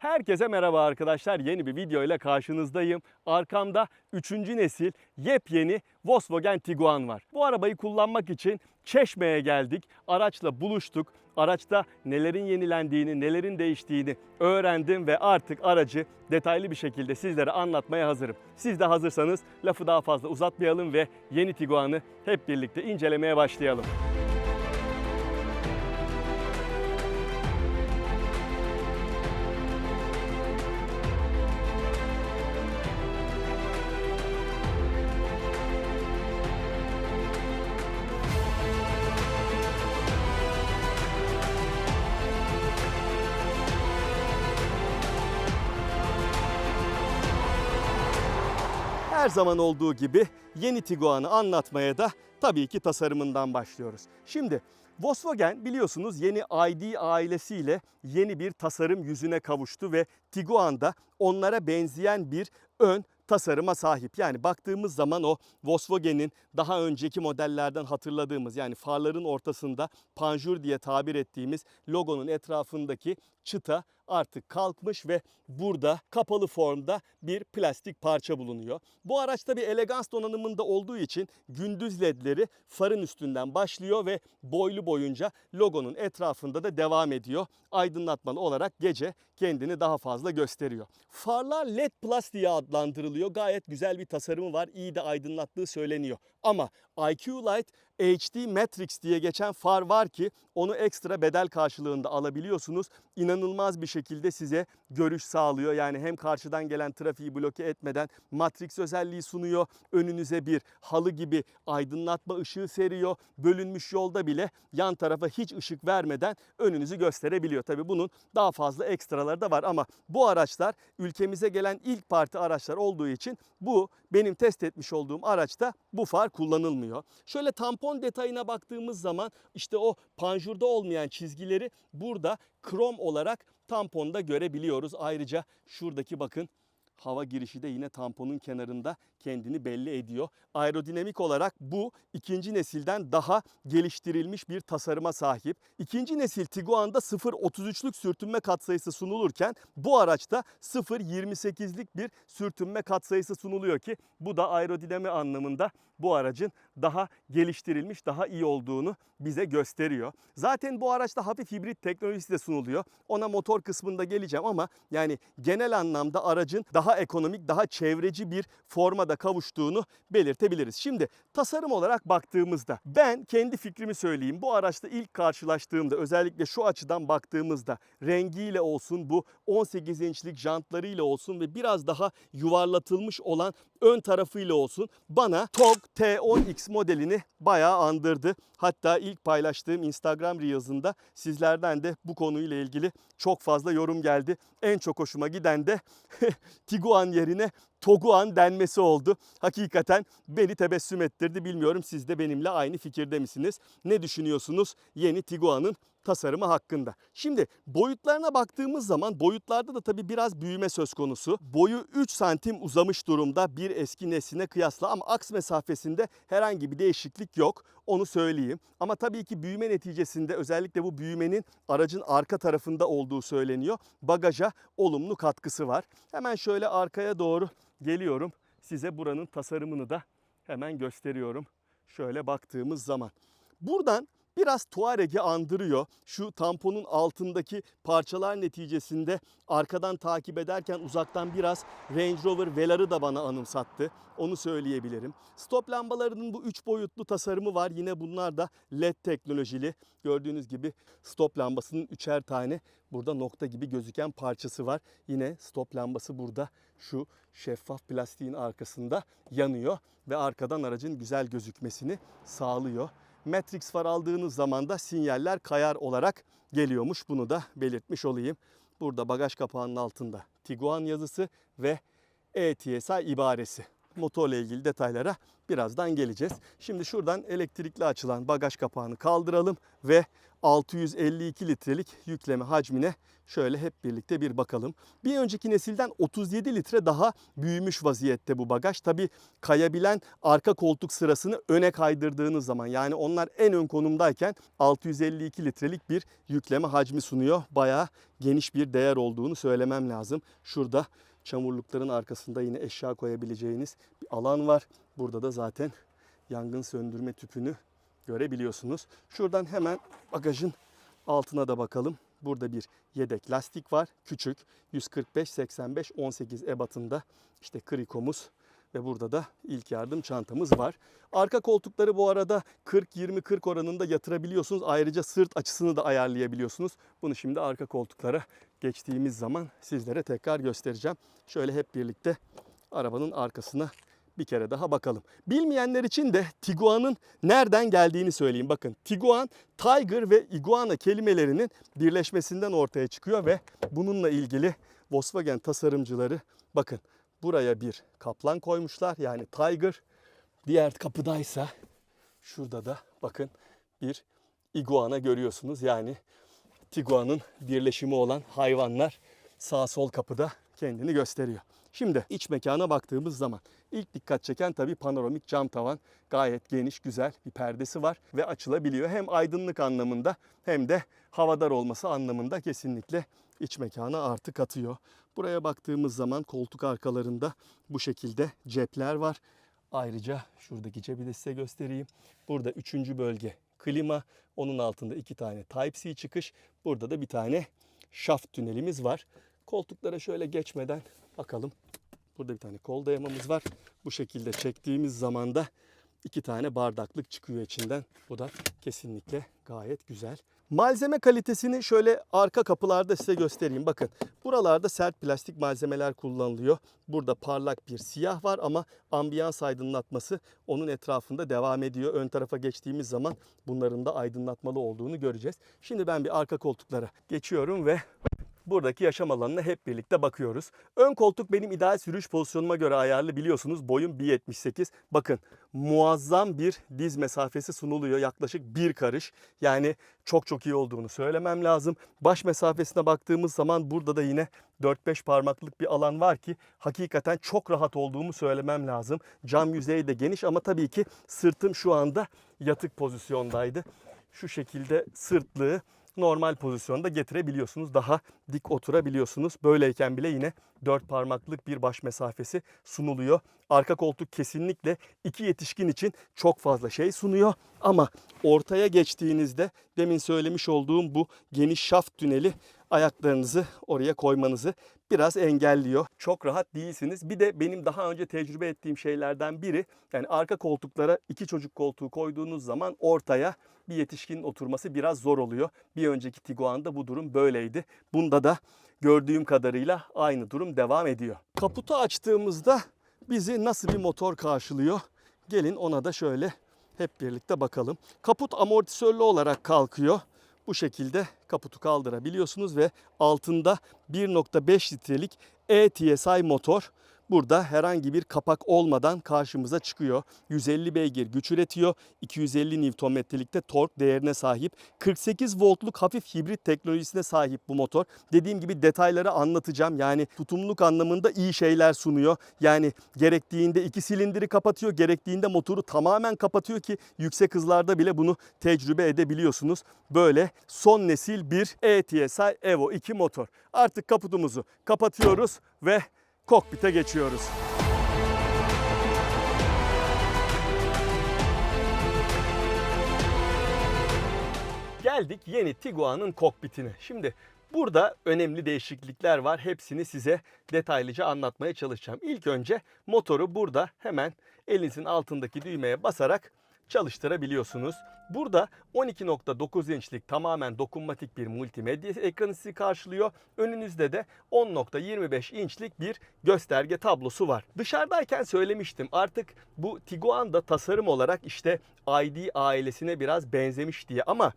Herkese merhaba arkadaşlar. Yeni bir video ile karşınızdayım. Arkamda 3. nesil yepyeni Volkswagen Tiguan var. Bu arabayı kullanmak için Çeşme'ye geldik. Araçla buluştuk. Araçta nelerin yenilendiğini, nelerin değiştiğini öğrendim ve artık aracı detaylı bir şekilde sizlere anlatmaya hazırım. Siz de hazırsanız lafı daha fazla uzatmayalım ve yeni Tiguan'ı hep birlikte incelemeye başlayalım. Her zaman olduğu gibi yeni Tiguan'ı anlatmaya da tabii ki tasarımından başlıyoruz. Şimdi Volkswagen biliyorsunuz yeni ID ailesiyle yeni bir tasarım yüzüne kavuştu ve Tiguan da onlara benzeyen bir ön tasarıma sahip. Yani baktığımız zaman o Volkswagen'in daha önceki modellerden hatırladığımız yani farların ortasında panjur diye tabir ettiğimiz logonun etrafındaki çıta artık kalkmış ve burada kapalı formda bir plastik parça bulunuyor. Bu araçta bir elegans donanımında olduğu için gündüz ledleri farın üstünden başlıyor ve boylu boyunca logonun etrafında da devam ediyor. Aydınlatmalı olarak gece kendini daha fazla gösteriyor. Farlar LED Plus diye adlandırılıyor. Gayet güzel bir tasarımı var. İyi de aydınlattığı söyleniyor. Ama IQ Light HD Matrix diye geçen far var ki onu ekstra bedel karşılığında alabiliyorsunuz. İnanılmaz bir şekilde size görüş sağlıyor. Yani hem karşıdan gelen trafiği bloke etmeden Matrix özelliği sunuyor. Önünüze bir halı gibi aydınlatma ışığı seriyor. Bölünmüş yolda bile yan tarafa hiç ışık vermeden önünüzü gösterebiliyor. Tabii bunun daha fazla ekstraları da var ama bu araçlar ülkemize gelen ilk parti araçlar olduğu için bu benim test etmiş olduğum araçta bu far kullanılmıyor. Şöyle tampon detayına baktığımız zaman işte o panjurda olmayan çizgileri burada krom olarak tamponda görebiliyoruz. Ayrıca şuradaki bakın hava girişi de yine tamponun kenarında kendini belli ediyor. Aerodinamik olarak bu ikinci nesilden daha geliştirilmiş bir tasarıma sahip. İkinci nesil Tiguan'da 0.33'lük sürtünme katsayısı sunulurken bu araçta 0.28'lik bir sürtünme katsayısı sunuluyor ki bu da aerodinami anlamında bu aracın daha geliştirilmiş, daha iyi olduğunu bize gösteriyor. Zaten bu araçta hafif hibrit teknolojisi de sunuluyor. Ona motor kısmında geleceğim ama yani genel anlamda aracın daha ekonomik, daha çevreci bir formada kavuştuğunu belirtebiliriz. Şimdi tasarım olarak baktığımızda ben kendi fikrimi söyleyeyim. Bu araçta ilk karşılaştığımda özellikle şu açıdan baktığımızda rengiyle olsun bu 18 inçlik jantlarıyla olsun ve biraz daha yuvarlatılmış olan ön tarafıyla olsun bana TOG T10X modelini bayağı andırdı. Hatta ilk paylaştığım Instagram Reels'ında sizlerden de bu konuyla ilgili çok fazla yorum geldi. En çok hoşuma giden de Tiguan yerine Toguan denmesi oldu. Hakikaten beni tebessüm ettirdi. Bilmiyorum siz de benimle aynı fikirde misiniz? Ne düşünüyorsunuz yeni Tiguan'ın tasarımı hakkında? Şimdi boyutlarına baktığımız zaman boyutlarda da tabii biraz büyüme söz konusu. Boyu 3 santim uzamış durumda bir eski nesline kıyasla ama aks mesafesinde herhangi bir değişiklik yok. Onu söyleyeyim. Ama tabii ki büyüme neticesinde özellikle bu büyümenin aracın arka tarafında olduğu söyleniyor. Bagaja olumlu katkısı var. Hemen şöyle arkaya doğru geliyorum. Size buranın tasarımını da hemen gösteriyorum. Şöyle baktığımız zaman. Buradan biraz Tuareg'i andırıyor. Şu tamponun altındaki parçalar neticesinde arkadan takip ederken uzaktan biraz Range Rover Velar'ı da bana anımsattı. Onu söyleyebilirim. Stop lambalarının bu üç boyutlu tasarımı var. Yine bunlar da LED teknolojili. Gördüğünüz gibi stop lambasının üçer tane burada nokta gibi gözüken parçası var. Yine stop lambası burada şu şeffaf plastiğin arkasında yanıyor ve arkadan aracın güzel gözükmesini sağlıyor. Matrix far aldığınız zaman da sinyaller kayar olarak geliyormuş. Bunu da belirtmiş olayım. Burada bagaj kapağının altında Tiguan yazısı ve ETSI ibaresi. Motorla ilgili detaylara birazdan geleceğiz. Şimdi şuradan elektrikli açılan bagaj kapağını kaldıralım ve 652 litrelik yükleme hacmine şöyle hep birlikte bir bakalım. Bir önceki nesilden 37 litre daha büyümüş vaziyette bu bagaj. Tabi kayabilen arka koltuk sırasını öne kaydırdığınız zaman yani onlar en ön konumdayken 652 litrelik bir yükleme hacmi sunuyor. Bayağı geniş bir değer olduğunu söylemem lazım. Şurada çamurlukların arkasında yine eşya koyabileceğiniz bir alan var. Burada da zaten yangın söndürme tüpünü görebiliyorsunuz. Şuradan hemen bagajın altına da bakalım. Burada bir yedek lastik var. Küçük 145 85 18 ebatında işte krikomuz ve burada da ilk yardım çantamız var. Arka koltukları bu arada 40-20-40 oranında yatırabiliyorsunuz. Ayrıca sırt açısını da ayarlayabiliyorsunuz. Bunu şimdi arka koltuklara geçtiğimiz zaman sizlere tekrar göstereceğim. Şöyle hep birlikte arabanın arkasına bir kere daha bakalım. Bilmeyenler için de Tiguan'ın nereden geldiğini söyleyeyim. Bakın Tiguan, Tiger ve Iguana kelimelerinin birleşmesinden ortaya çıkıyor ve bununla ilgili Volkswagen tasarımcıları bakın buraya bir kaplan koymuşlar yani Tiger. Diğer kapıdaysa şurada da bakın bir iguana görüyorsunuz. Yani Tiguan'ın birleşimi olan hayvanlar sağ sol kapıda kendini gösteriyor. Şimdi iç mekana baktığımız zaman ilk dikkat çeken tabii panoramik cam tavan. Gayet geniş, güzel bir perdesi var ve açılabiliyor. Hem aydınlık anlamında hem de havadar olması anlamında kesinlikle iç mekana artı katıyor. Buraya baktığımız zaman koltuk arkalarında bu şekilde cepler var. Ayrıca şuradaki cebi de size göstereyim. Burada üçüncü bölge klima. Onun altında iki tane Type-C çıkış. Burada da bir tane şaft tünelimiz var. Koltuklara şöyle geçmeden bakalım. Burada bir tane kol dayamamız var. Bu şekilde çektiğimiz zaman da iki tane bardaklık çıkıyor içinden. Bu da kesinlikle gayet güzel. Malzeme kalitesini şöyle arka kapılarda size göstereyim. Bakın buralarda sert plastik malzemeler kullanılıyor. Burada parlak bir siyah var ama ambiyans aydınlatması onun etrafında devam ediyor. Ön tarafa geçtiğimiz zaman bunların da aydınlatmalı olduğunu göreceğiz. Şimdi ben bir arka koltuklara geçiyorum ve buradaki yaşam alanına hep birlikte bakıyoruz. Ön koltuk benim ideal sürüş pozisyonuma göre ayarlı biliyorsunuz. Boyum 1.78. Bakın muazzam bir diz mesafesi sunuluyor. Yaklaşık bir karış. Yani çok çok iyi olduğunu söylemem lazım. Baş mesafesine baktığımız zaman burada da yine 4-5 parmaklık bir alan var ki hakikaten çok rahat olduğumu söylemem lazım. Cam yüzeyi de geniş ama tabii ki sırtım şu anda yatık pozisyondaydı. Şu şekilde sırtlığı normal pozisyonda getirebiliyorsunuz. Daha dik oturabiliyorsunuz. Böyleyken bile yine 4 parmaklık bir baş mesafesi sunuluyor. Arka koltuk kesinlikle iki yetişkin için çok fazla şey sunuyor. Ama ortaya geçtiğinizde demin söylemiş olduğum bu geniş şaft tüneli ayaklarınızı oraya koymanızı biraz engelliyor. Çok rahat değilsiniz. Bir de benim daha önce tecrübe ettiğim şeylerden biri yani arka koltuklara iki çocuk koltuğu koyduğunuz zaman ortaya bir yetişkinin oturması biraz zor oluyor. Bir önceki Tiguan'da bu durum böyleydi. Bunda da gördüğüm kadarıyla aynı durum devam ediyor. Kaputu açtığımızda bizi nasıl bir motor karşılıyor? Gelin ona da şöyle hep birlikte bakalım. Kaput amortisörlü olarak kalkıyor. Bu şekilde kaputu kaldırabiliyorsunuz ve altında 1.5 litrelik E-TSI motor burada herhangi bir kapak olmadan karşımıza çıkıyor. 150 beygir güç üretiyor. 250 Nm'likte tork değerine sahip. 48 voltluk hafif hibrit teknolojisine sahip bu motor. Dediğim gibi detayları anlatacağım. Yani tutumluluk anlamında iyi şeyler sunuyor. Yani gerektiğinde iki silindiri kapatıyor, gerektiğinde motoru tamamen kapatıyor ki yüksek hızlarda bile bunu tecrübe edebiliyorsunuz. Böyle son nesil bir E-TSI Evo 2 motor. Artık kaputumuzu kapatıyoruz ve kokpite geçiyoruz. Geldik yeni Tiguan'ın kokpitine. Şimdi burada önemli değişiklikler var. Hepsini size detaylıca anlatmaya çalışacağım. İlk önce motoru burada hemen elinizin altındaki düğmeye basarak çalıştırabiliyorsunuz. Burada 12.9 inçlik tamamen dokunmatik bir multimedya ekranı sizi karşılıyor. Önünüzde de 10.25 inçlik bir gösterge tablosu var. Dışarıdayken söylemiştim artık bu Tiguan da tasarım olarak işte ID ailesine biraz benzemiş diye ama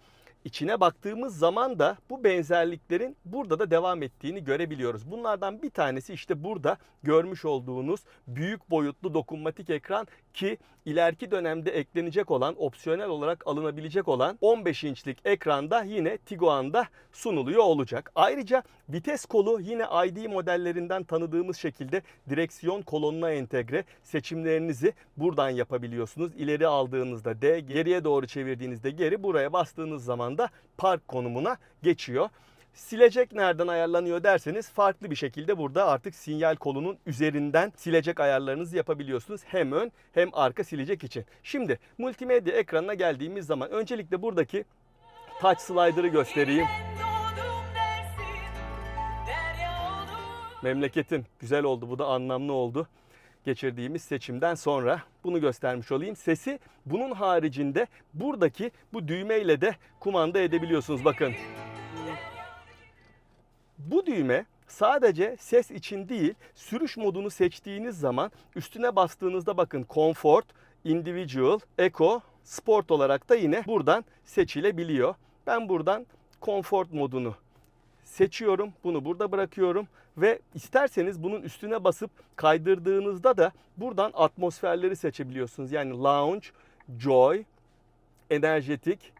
İçine baktığımız zaman da bu benzerliklerin burada da devam ettiğini görebiliyoruz. Bunlardan bir tanesi işte burada görmüş olduğunuz büyük boyutlu dokunmatik ekran ki ileriki dönemde eklenecek olan, opsiyonel olarak alınabilecek olan 15 inçlik ekranda yine Tiguan'da sunuluyor olacak. Ayrıca vites kolu yine ID modellerinden tanıdığımız şekilde direksiyon kolonuna entegre. Seçimlerinizi buradan yapabiliyorsunuz. İleri aldığınızda D, geriye doğru çevirdiğinizde geri, buraya bastığınız zaman da park konumuna geçiyor. Silecek nereden ayarlanıyor derseniz farklı bir şekilde burada artık sinyal kolunun üzerinden silecek ayarlarınızı yapabiliyorsunuz. Hem ön hem arka silecek için. Şimdi multimedya ekranına geldiğimiz zaman öncelikle buradaki touch slider'ı göstereyim. Memleketim güzel oldu bu da anlamlı oldu. Geçirdiğimiz seçimden sonra bunu göstermiş olayım. Sesi bunun haricinde buradaki bu düğmeyle de kumanda edebiliyorsunuz bakın. Bu düğme sadece ses için değil, sürüş modunu seçtiğiniz zaman üstüne bastığınızda bakın Comfort, Individual, Eco, Sport olarak da yine buradan seçilebiliyor. Ben buradan Comfort modunu seçiyorum. Bunu burada bırakıyorum ve isterseniz bunun üstüne basıp kaydırdığınızda da buradan atmosferleri seçebiliyorsunuz. Yani lounge, joy, enerjetik,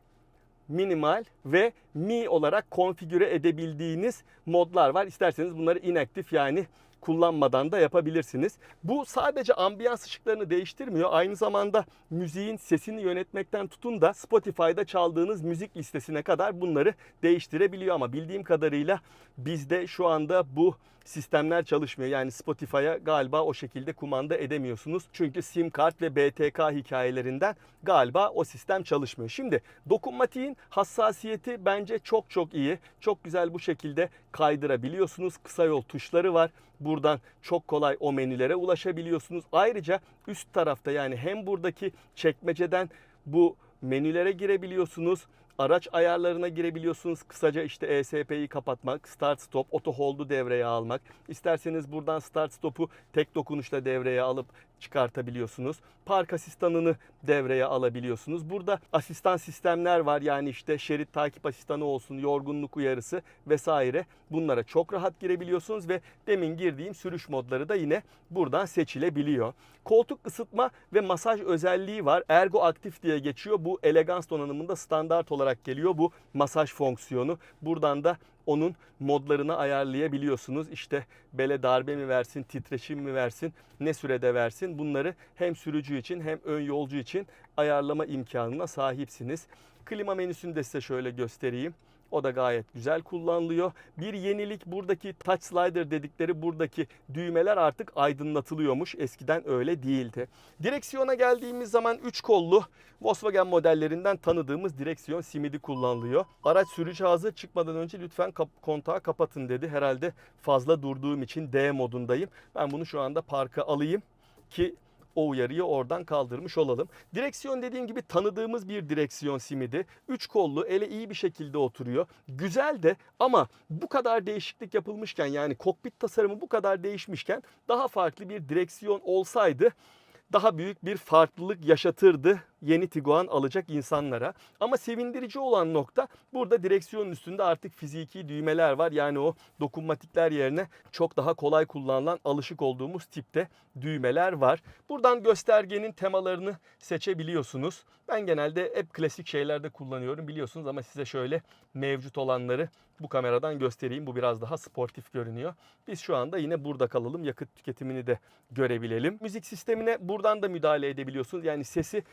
minimal ve mi olarak konfigüre edebildiğiniz modlar var. İsterseniz bunları inaktif yani kullanmadan da yapabilirsiniz. Bu sadece ambiyans ışıklarını değiştirmiyor. Aynı zamanda müziğin sesini yönetmekten tutun da Spotify'da çaldığınız müzik listesine kadar bunları değiştirebiliyor ama bildiğim kadarıyla bizde şu anda bu sistemler çalışmıyor. Yani Spotify'a galiba o şekilde kumanda edemiyorsunuz. Çünkü sim kart ve BTK hikayelerinden galiba o sistem çalışmıyor. Şimdi dokunmatiğin hassasiyeti bence çok çok iyi. Çok güzel bu şekilde kaydırabiliyorsunuz. Kısa yol tuşları var. Buradan çok kolay o menülere ulaşabiliyorsunuz. Ayrıca üst tarafta yani hem buradaki çekmeceden bu menülere girebiliyorsunuz. Araç ayarlarına girebiliyorsunuz. Kısaca işte ESP'yi kapatmak, start stop, auto hold'u devreye almak. İsterseniz buradan start stop'u tek dokunuşla devreye alıp çıkartabiliyorsunuz. Park asistanını devreye alabiliyorsunuz. Burada asistan sistemler var. Yani işte şerit takip asistanı olsun, yorgunluk uyarısı vesaire. Bunlara çok rahat girebiliyorsunuz ve demin girdiğim sürüş modları da yine buradan seçilebiliyor. Koltuk ısıtma ve masaj özelliği var. Ergo aktif diye geçiyor. Bu elegans donanımında standart olarak geliyor bu masaj fonksiyonu. Buradan da onun modlarını ayarlayabiliyorsunuz. İşte bele darbe mi versin, titreşim mi versin, ne sürede versin. Bunları hem sürücü için hem ön yolcu için ayarlama imkanına sahipsiniz. Klima menüsünü de size şöyle göstereyim. O da gayet güzel kullanılıyor. Bir yenilik buradaki touch slider dedikleri buradaki düğmeler artık aydınlatılıyormuş. Eskiden öyle değildi. Direksiyona geldiğimiz zaman 3 kollu Volkswagen modellerinden tanıdığımız direksiyon simidi kullanılıyor. Araç sürücü cihazı çıkmadan önce lütfen kap- kontağı kapatın dedi. Herhalde fazla durduğum için D modundayım. Ben bunu şu anda parka alayım ki o uyarıyı oradan kaldırmış olalım. Direksiyon dediğim gibi tanıdığımız bir direksiyon simidi. Üç kollu ele iyi bir şekilde oturuyor. Güzel de ama bu kadar değişiklik yapılmışken yani kokpit tasarımı bu kadar değişmişken daha farklı bir direksiyon olsaydı daha büyük bir farklılık yaşatırdı yeni Tiguan alacak insanlara. Ama sevindirici olan nokta burada direksiyonun üstünde artık fiziki düğmeler var. Yani o dokunmatikler yerine çok daha kolay kullanılan alışık olduğumuz tipte düğmeler var. Buradan göstergenin temalarını seçebiliyorsunuz. Ben genelde hep klasik şeylerde kullanıyorum biliyorsunuz ama size şöyle mevcut olanları bu kameradan göstereyim. Bu biraz daha sportif görünüyor. Biz şu anda yine burada kalalım. Yakıt tüketimini de görebilelim. Müzik sistemine buradan da müdahale edebiliyorsunuz. Yani sesi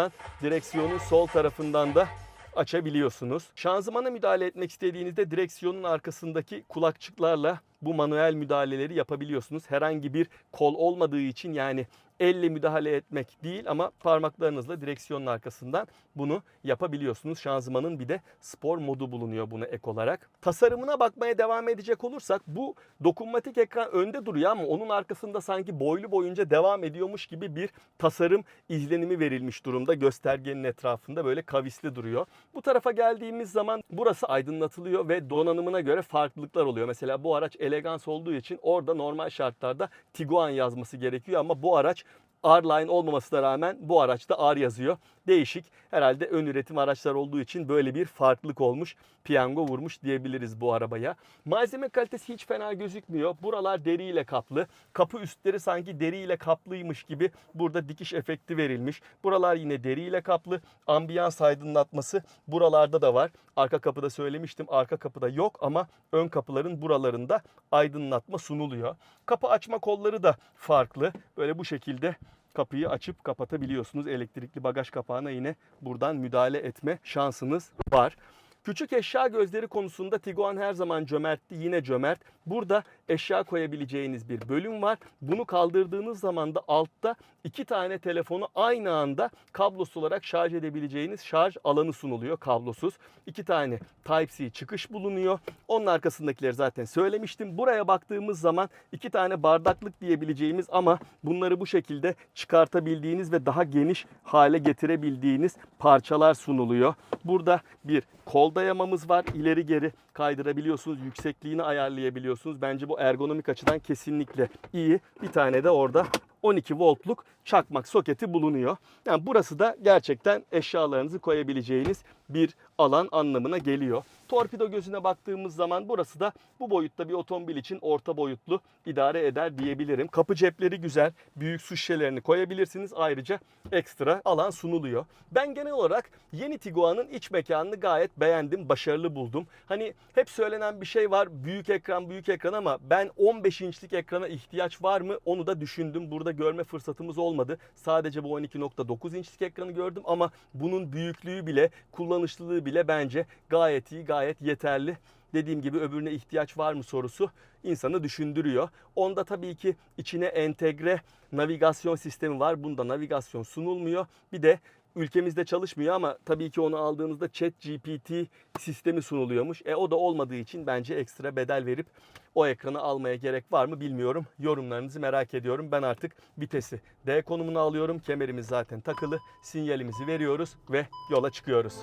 buradan direksiyonun sol tarafından da açabiliyorsunuz. Şanzımana müdahale etmek istediğinizde direksiyonun arkasındaki kulakçıklarla bu manuel müdahaleleri yapabiliyorsunuz. Herhangi bir kol olmadığı için yani elle müdahale etmek değil ama parmaklarınızla direksiyonun arkasından bunu yapabiliyorsunuz. Şanzımanın bir de spor modu bulunuyor buna ek olarak. Tasarımına bakmaya devam edecek olursak bu dokunmatik ekran önde duruyor ama onun arkasında sanki boylu boyunca devam ediyormuş gibi bir tasarım izlenimi verilmiş durumda. Göstergenin etrafında böyle kavisli duruyor. Bu tarafa geldiğimiz zaman burası aydınlatılıyor ve donanımına göre farklılıklar oluyor. Mesela bu araç elegans olduğu için orada normal şartlarda Tiguan yazması gerekiyor ama bu araç R-Line olmamasına rağmen bu araçta R yazıyor. Değişik. Herhalde ön üretim araçlar olduğu için böyle bir farklılık olmuş. Piyango vurmuş diyebiliriz bu arabaya. Malzeme kalitesi hiç fena gözükmüyor. Buralar deriyle kaplı. Kapı üstleri sanki deriyle kaplıymış gibi burada dikiş efekti verilmiş. Buralar yine deriyle kaplı. Ambiyans aydınlatması buralarda da var. Arka kapıda söylemiştim. Arka kapıda yok ama ön kapıların buralarında aydınlatma sunuluyor. Kapı açma kolları da farklı. Böyle bu şekilde kapıyı açıp kapatabiliyorsunuz. Elektrikli bagaj kapağına yine buradan müdahale etme şansınız var. Küçük eşya gözleri konusunda Tiguan her zaman cömertti. Yine cömert. Burada eşya koyabileceğiniz bir bölüm var. Bunu kaldırdığınız zaman da altta iki tane telefonu aynı anda kablosuz olarak şarj edebileceğiniz şarj alanı sunuluyor kablosuz. İki tane Type-C çıkış bulunuyor. Onun arkasındakileri zaten söylemiştim. Buraya baktığımız zaman iki tane bardaklık diyebileceğimiz ama bunları bu şekilde çıkartabildiğiniz ve daha geniş hale getirebildiğiniz parçalar sunuluyor. Burada bir kol dayamamız var. İleri geri kaydırabiliyorsunuz. Yüksekliğini ayarlayabiliyorsunuz. Bence bu ergonomik açıdan kesinlikle iyi. Bir tane de orada 12 voltluk çakmak soketi bulunuyor. Yani burası da gerçekten eşyalarınızı koyabileceğiniz bir alan anlamına geliyor. Torpido gözüne baktığımız zaman burası da bu boyutta bir otomobil için orta boyutlu idare eder diyebilirim. Kapı cepleri güzel. Büyük su şişelerini koyabilirsiniz. Ayrıca ekstra alan sunuluyor. Ben genel olarak yeni Tiguan'ın iç mekanını gayet beğendim, başarılı buldum. Hani hep söylenen bir şey var. Büyük ekran, büyük ekran ama ben 15 inçlik ekrana ihtiyaç var mı? Onu da düşündüm. Burada görme fırsatımız olmadı. Sadece bu 12.9 inçlik ekranı gördüm ama bunun büyüklüğü bile, kullanışlılığı bile bence gayet iyi, gayet yeterli. Dediğim gibi öbürüne ihtiyaç var mı sorusu insanı düşündürüyor. Onda tabii ki içine entegre navigasyon sistemi var. Bunda navigasyon sunulmuyor. Bir de ülkemizde çalışmıyor ama tabii ki onu aldığınızda Chat GPT sistemi sunuluyormuş. E o da olmadığı için bence ekstra bedel verip o ekranı almaya gerek var mı bilmiyorum. Yorumlarınızı merak ediyorum. Ben artık vitesi D konumuna alıyorum. Kemerimiz zaten takılı. Sinyalimizi veriyoruz ve yola çıkıyoruz.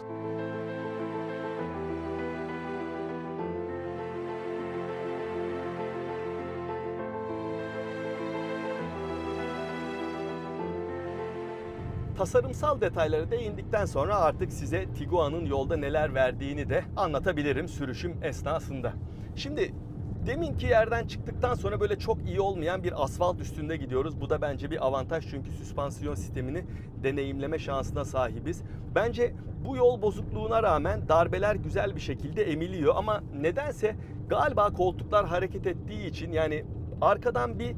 Tasarımsal detaylara değindikten sonra artık size Tiguan'ın yolda neler verdiğini de anlatabilirim sürüşüm esnasında. Şimdi deminki yerden çıktıktan sonra böyle çok iyi olmayan bir asfalt üstünde gidiyoruz. Bu da bence bir avantaj çünkü süspansiyon sistemini deneyimleme şansına sahibiz. Bence bu yol bozukluğuna rağmen darbeler güzel bir şekilde emiliyor ama nedense galiba koltuklar hareket ettiği için yani arkadan bir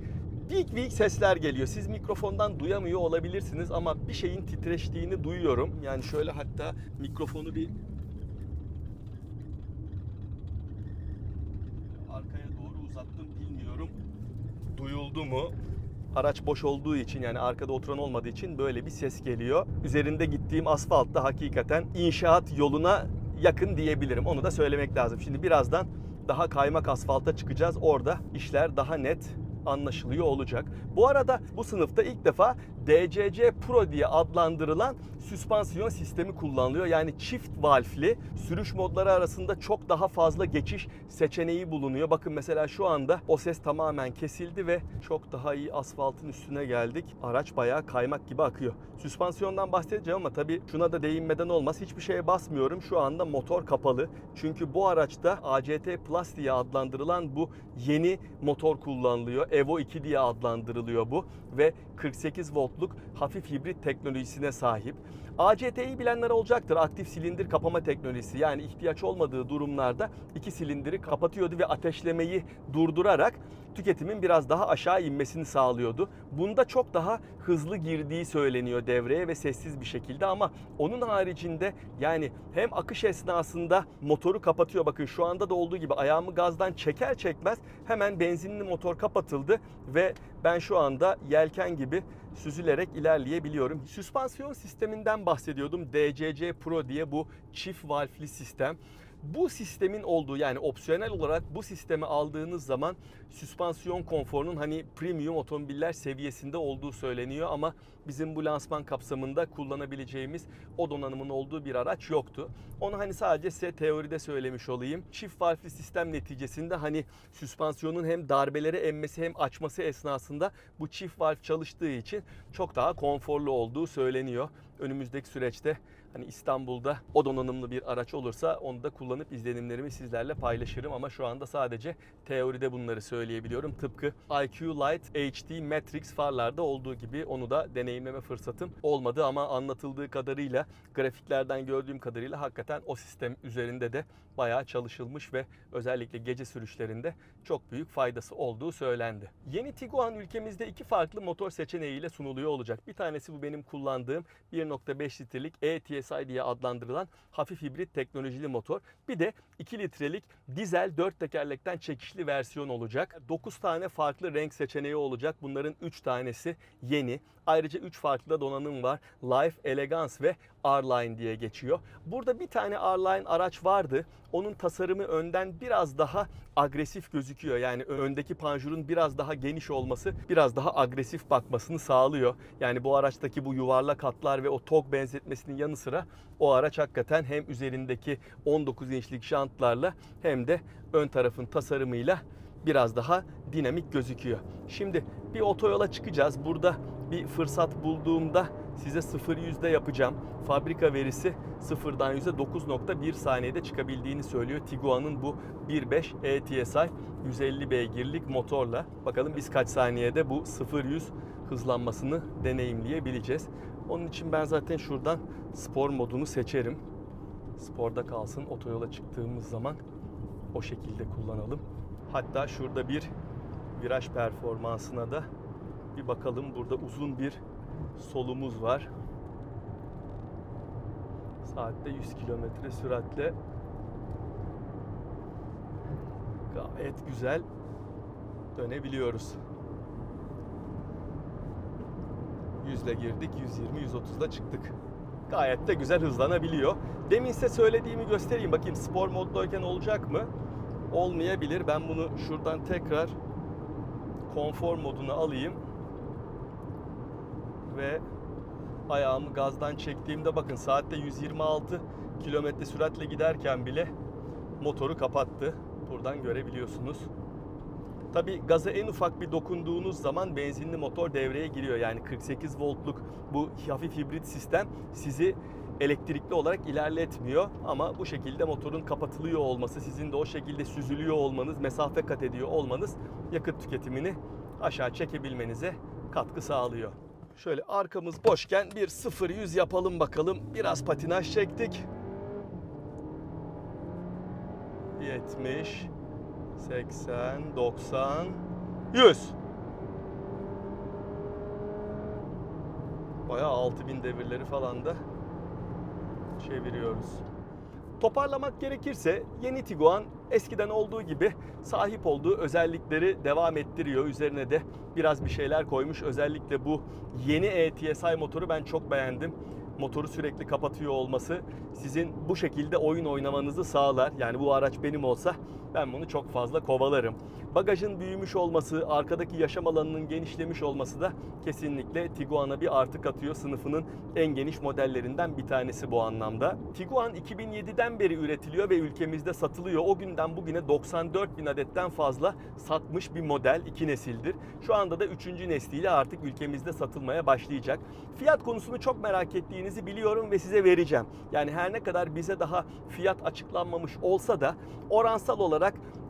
Vik vik sesler geliyor. Siz mikrofondan duyamıyor olabilirsiniz ama bir şeyin titreştiğini duyuyorum. Yani şöyle hatta mikrofonu bir arkaya doğru uzattım bilmiyorum. Duyuldu mu? Araç boş olduğu için yani arkada oturan olmadığı için böyle bir ses geliyor. Üzerinde gittiğim asfaltta hakikaten inşaat yoluna yakın diyebilirim. Onu da söylemek lazım. Şimdi birazdan daha kaymak asfalta çıkacağız. Orada işler daha net anlaşılıyor olacak. Bu arada bu sınıfta ilk defa DCC Pro diye adlandırılan süspansiyon sistemi kullanılıyor. Yani çift valfli sürüş modları arasında çok daha fazla geçiş seçeneği bulunuyor. Bakın mesela şu anda o ses tamamen kesildi ve çok daha iyi asfaltın üstüne geldik. Araç bayağı kaymak gibi akıyor. Süspansiyondan bahsedeceğim ama tabii şuna da değinmeden olmaz. Hiçbir şeye basmıyorum. Şu anda motor kapalı. Çünkü bu araçta ACT Plus diye adlandırılan bu yeni motor kullanılıyor. Evo 2 diye adlandırılıyor bu ve 48 voltluk hafif hibrit teknolojisine sahip. ACT'yi bilenler olacaktır. Aktif silindir kapama teknolojisi. Yani ihtiyaç olmadığı durumlarda iki silindiri kapatıyordu ve ateşlemeyi durdurarak tüketimin biraz daha aşağı inmesini sağlıyordu. Bunda çok daha hızlı girdiği söyleniyor devreye ve sessiz bir şekilde ama onun haricinde yani hem akış esnasında motoru kapatıyor. Bakın şu anda da olduğu gibi ayağımı gazdan çeker çekmez hemen benzinli motor kapatıldı ve ben şu anda yelken gibi süzülerek ilerleyebiliyorum. Süspansiyon sisteminden bahsediyordum. DCC Pro diye bu çift valfli sistem. Bu sistemin olduğu yani opsiyonel olarak bu sistemi aldığınız zaman süspansiyon konforunun hani premium otomobiller seviyesinde olduğu söyleniyor ama bizim bu lansman kapsamında kullanabileceğimiz o donanımın olduğu bir araç yoktu. Onu hani sadece size teoride söylemiş olayım. Çift valfli sistem neticesinde hani süspansiyonun hem darbeleri emmesi hem açması esnasında bu çift valf çalıştığı için çok daha konforlu olduğu söyleniyor. Önümüzdeki süreçte hani İstanbul'da o donanımlı bir araç olursa onu da kullanıp izlenimlerimi sizlerle paylaşırım ama şu anda sadece teoride bunları söyleyebiliyorum. Tıpkı IQ Light HD Matrix farlarda olduğu gibi onu da deneyimleme fırsatım olmadı ama anlatıldığı kadarıyla grafiklerden gördüğüm kadarıyla hakikaten o sistem üzerinde de bayağı çalışılmış ve özellikle gece sürüşlerinde çok büyük faydası olduğu söylendi. Yeni Tiguan ülkemizde iki farklı motor seçeneğiyle sunuluyor olacak. Bir tanesi bu benim kullandığım 1.5 litrelik E-TSI diye adlandırılan hafif hibrit teknolojili motor. Bir de 2 litrelik dizel 4 tekerlekten çekişli versiyon olacak. 9 tane farklı renk seçeneği olacak. Bunların 3 tanesi yeni. Ayrıca 3 farklı donanım var. Life, Elegance ve R-Line diye geçiyor. Burada bir tane R-Line araç vardı. Onun tasarımı önden biraz daha agresif gözüküyor. Yani öndeki panjurun biraz daha geniş olması biraz daha agresif bakmasını sağlıyor. Yani bu araçtaki bu yuvarlak hatlar ve o tok benzetmesinin yanı sıra o araç hakikaten hem üzerindeki 19 inçlik jantlarla hem de ön tarafın tasarımıyla biraz daha dinamik gözüküyor. Şimdi bir otoyola çıkacağız. Burada bir fırsat bulduğumda size 0 yüzde yapacağım. Fabrika verisi sıfırdan yüzde 9.1 saniyede çıkabildiğini söylüyor. Tiguan'ın bu 1.5 E-TSI 150 beygirlik motorla. Bakalım biz kaç saniyede bu 0-100 hızlanmasını deneyimleyebileceğiz. Onun için ben zaten şuradan spor modunu seçerim. Sporda kalsın. Otoyola çıktığımız zaman o şekilde kullanalım. Hatta şurada bir viraj performansına da bir bakalım. Burada uzun bir solumuz var. Saatte 100 kilometre süratle gayet güzel dönebiliyoruz. 100'le girdik, 120, 130'da çıktık. Gayet de güzel hızlanabiliyor. Demin size söylediğimi göstereyim. Bakayım spor moddayken olacak mı? Olmayabilir. Ben bunu şuradan tekrar konfor moduna alayım. Ve ayağımı gazdan çektiğimde bakın saatte 126 kilometre süratle giderken bile motoru kapattı. Buradan görebiliyorsunuz. Tabi gaza en ufak bir dokunduğunuz zaman benzinli motor devreye giriyor. Yani 48 voltluk bu hafif hibrit sistem sizi elektrikli olarak ilerletmiyor. Ama bu şekilde motorun kapatılıyor olması, sizin de o şekilde süzülüyor olmanız, mesafe kat ediyor olmanız yakıt tüketimini aşağı çekebilmenize katkı sağlıyor. Şöyle arkamız boşken bir 0-100 yapalım bakalım. Biraz patinaj çektik. 70 80 90 100 Bayağı 6000 devirleri falan da çeviriyoruz. Toparlamak gerekirse yeni Tiguan eskiden olduğu gibi sahip olduğu özellikleri devam ettiriyor. Üzerine de biraz bir şeyler koymuş. Özellikle bu yeni E-TSI motoru ben çok beğendim. Motoru sürekli kapatıyor olması sizin bu şekilde oyun oynamanızı sağlar. Yani bu araç benim olsa ben bunu çok fazla kovalarım. Bagajın büyümüş olması, arkadaki yaşam alanının genişlemiş olması da kesinlikle Tiguan'a bir artı katıyor. Sınıfının en geniş modellerinden bir tanesi bu anlamda. Tiguan 2007'den beri üretiliyor ve ülkemizde satılıyor. O günden bugüne 94 bin adetten fazla satmış bir model. iki nesildir. Şu anda da 3. nesliyle artık ülkemizde satılmaya başlayacak. Fiyat konusunu çok merak ettiğinizi biliyorum ve size vereceğim. Yani her ne kadar bize daha fiyat açıklanmamış olsa da oransal olarak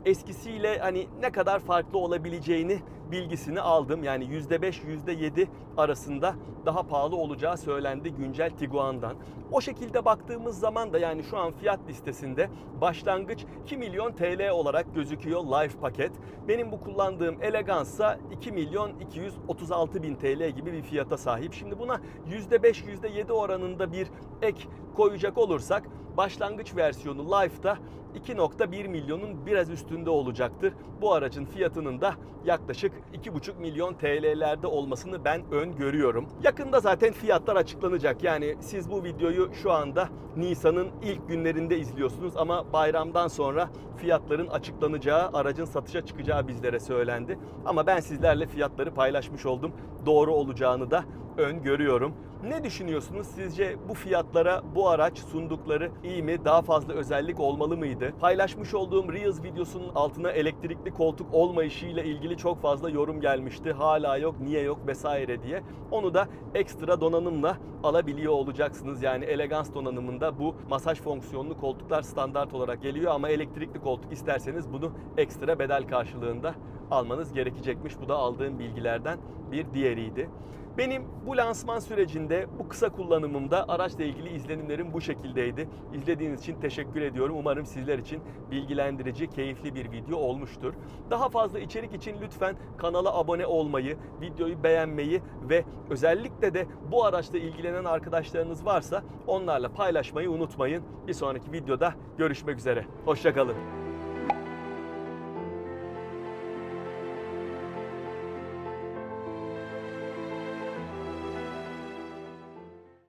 eskisiyle hani ne kadar farklı olabileceğini bilgisini aldım. Yani %5 %7 arasında daha pahalı olacağı söylendi güncel Tiguan'dan. O şekilde baktığımız zaman da yani şu an fiyat listesinde başlangıç 2 milyon TL olarak gözüküyor Life paket. Benim bu kullandığım Elegance'sa 2 milyon 236 bin TL gibi bir fiyata sahip. Şimdi buna %5 %7 oranında bir ek koyacak olursak başlangıç versiyonu Life'da 2.1 milyonun biraz üstünde olacaktır. Bu aracın fiyatının da yaklaşık yaklaşık 2,5 milyon TL'lerde olmasını ben öngörüyorum. Yakında zaten fiyatlar açıklanacak. Yani siz bu videoyu şu anda Nisan'ın ilk günlerinde izliyorsunuz ama bayramdan sonra fiyatların açıklanacağı, aracın satışa çıkacağı bizlere söylendi. Ama ben sizlerle fiyatları paylaşmış oldum. Doğru olacağını da öngörüyorum. Ne düşünüyorsunuz? Sizce bu fiyatlara bu araç sundukları iyi mi? Daha fazla özellik olmalı mıydı? Paylaşmış olduğum Reels videosunun altına elektrikli koltuk olmayışıyla ilgili çok fazla yorum gelmişti. Hala yok, niye yok vesaire diye. Onu da ekstra donanımla alabiliyor olacaksınız. Yani elegans donanımında bu masaj fonksiyonlu koltuklar standart olarak geliyor ama elektrikli koltuk isterseniz bunu ekstra bedel karşılığında almanız gerekecekmiş. Bu da aldığım bilgilerden bir diğeriydi. Benim bu lansman sürecinde, bu kısa kullanımımda araçla ilgili izlenimlerim bu şekildeydi. İzlediğiniz için teşekkür ediyorum. Umarım sizler için bilgilendirici, keyifli bir video olmuştur. Daha fazla içerik için lütfen kanala abone olmayı, videoyu beğenmeyi ve özellikle de bu araçla ilgilenen arkadaşlarınız varsa onlarla paylaşmayı unutmayın. Bir sonraki videoda görüşmek üzere. Hoşçakalın.